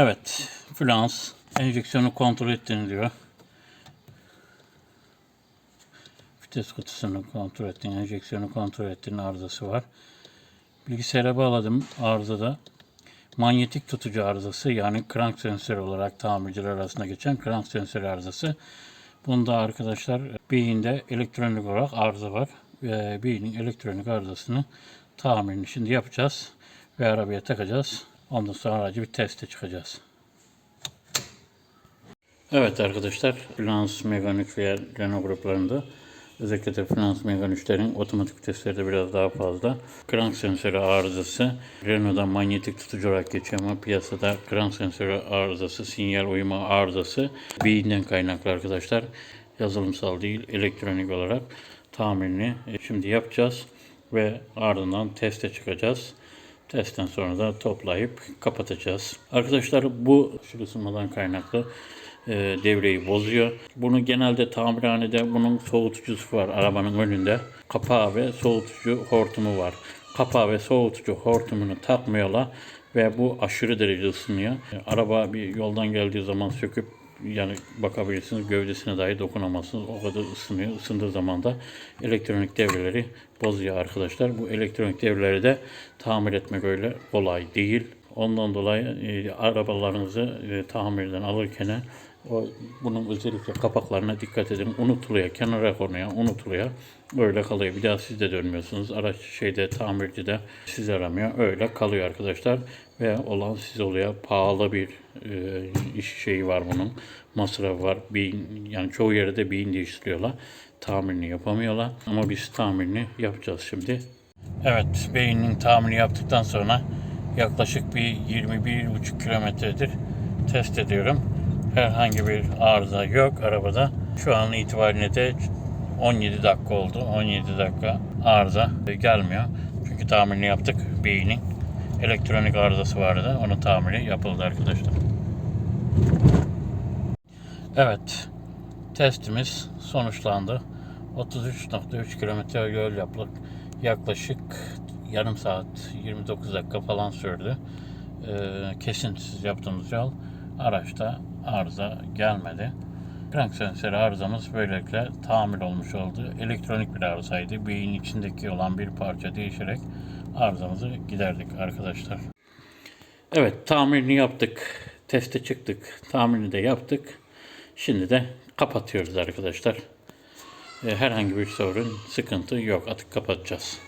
Evet, flans enjeksiyonu kontrol ettin diyor. Vites kutusunu kontrol ettin, enjeksiyonu kontrol ettin arızası var. Bilgisayara bağladım arızada. Manyetik tutucu arızası yani crank sensörü olarak tamirciler arasında geçen crank sensörü arızası. Bunda arkadaşlar beyinde elektronik olarak arıza var. Beynin elektronik arızasını tamirini şimdi yapacağız. Ve arabaya takacağız. Ondan sonra aracı bir teste çıkacağız. Evet arkadaşlar, Flans Mekanik ve Renault gruplarında özellikle de Flans Mekaniklerin otomatik vitesleri de biraz daha fazla. Crank sensörü arızası, Renault'da manyetik tutucu olarak geçiyor ama piyasada crank sensörü arızası, sinyal uyuma arızası beyinden kaynaklı arkadaşlar. Yazılımsal değil, elektronik olarak tamirini e, şimdi yapacağız ve ardından teste çıkacağız. Testten sonra da toplayıp kapatacağız. Arkadaşlar bu şu ısınmadan kaynaklı e, devreyi bozuyor. Bunu genelde tamirhanede bunun soğutucusu var arabanın önünde. Kapağı ve soğutucu hortumu var. Kapağı ve soğutucu hortumunu takmıyorlar ve bu aşırı derece ısınıyor. Araba bir yoldan geldiği zaman söküp yani bakabilirsiniz gövdesine dahi dokunamazsınız. O kadar ısınıyor. Isındığı zaman da elektronik devreleri bozuyor arkadaşlar. Bu elektronik devreleri de tamir etmek öyle kolay değil. Ondan dolayı e, arabalarınızı e, tamirden alırken o bunun özellikle kapaklarına dikkat edin. Unutuluyor, kenara konuyor, unutuluyor. Öyle kalıyor. Bir daha siz de dönmüyorsunuz. Araç şeyde tamirci de sizi aramıyor. Öyle kalıyor arkadaşlar. Ve olan siz oluyor. Pahalı bir e, iş şeyi var bunun. Masrafı var. Beyin, yani çoğu yerde beyin değiştiriyorlar. Tamirini yapamıyorlar. Ama biz tamirini yapacağız şimdi. Evet, beynin tamirini yaptıktan sonra yaklaşık bir 21,5 kilometredir test ediyorum. Herhangi bir arıza yok arabada. Şu an itibariyle de 17 dakika oldu. 17 dakika arıza gelmiyor. Çünkü tamirini yaptık beynin. Elektronik arızası vardı. Onun tamiri yapıldı arkadaşlar. Evet. Testimiz sonuçlandı. 33.3 kilometre yol yaptık. Yaklaşık yarım saat 29 dakika falan sürdü. Ee, kesintisiz yaptığımız yol. Araçta arıza gelmedi. Crank sensörü arızamız böylelikle tamir olmuş oldu. Elektronik bir arızaydı. Beyin içindeki olan bir parça değişerek arızamızı giderdik arkadaşlar. Evet tamirini yaptık. Teste çıktık. Tamirini de yaptık. Şimdi de kapatıyoruz arkadaşlar. Ee, Herhangi bir sorun, sıkıntı yok. Artık kapatacağız.